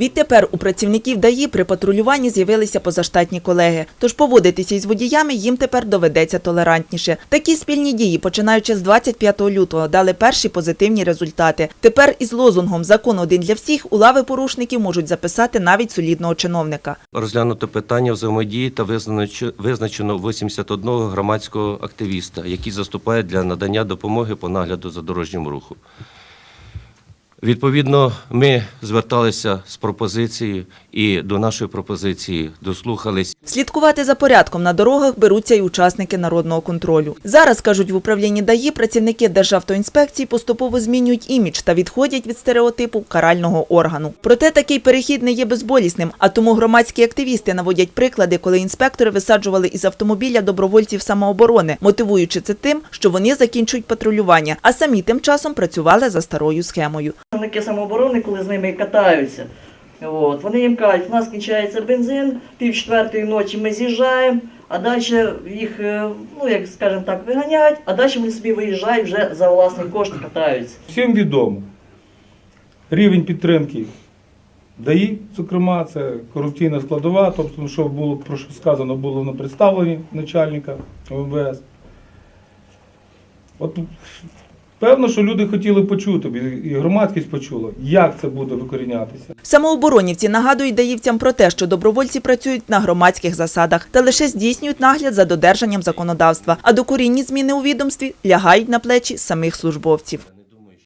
Відтепер у працівників ДАІ при патрулюванні з'явилися позаштатні колеги. Тож поводитися із водіями їм тепер доведеться толерантніше. Такі спільні дії, починаючи з 25 лютого, дали перші позитивні результати. Тепер із лозунгом Закон один для всіх у лави порушників можуть записати навіть солідного чиновника. Розглянуто питання взаємодії та визначено- визначено 81 громадського активіста, які заступають для надання допомоги по нагляду за дорожнім рухом. Відповідно, ми зверталися з пропозицією і до нашої пропозиції дослухались. Слідкувати за порядком на дорогах беруться й учасники народного контролю. Зараз, кажуть в управлінні ДАІ, працівники Державтоінспекції поступово змінюють імідж та відходять від стереотипу карального органу. Проте такий перехід не є безболісним, а тому громадські активісти наводять приклади, коли інспектори висаджували із автомобіля добровольців самооборони, мотивуючи це тим, що вони закінчують патрулювання, а самі тим часом працювали за старою схемою. Представники самооборони, коли з ними катаються, от, вони їм кажуть, у нас кінчається бензин, пів четвертої ночі ми з'їжджаємо, а далі їх, е, ну як скажемо так, виганяють, а далі вони собі виїжджають вже за власний кошт катаються. Всім відомо. Рівень підтримки ДАІ, зокрема, це корупційна складова, тобто, що було про що сказано було на представленні начальника МВС. От певно, що люди хотіли почути, і громадськість почула, як це буде викорінятися. Самооборонівці нагадують даївцям про те, що добровольці працюють на громадських засадах та лише здійснюють нагляд за додержанням законодавства, а докорінні зміни у відомстві лягають на плечі самих службовців.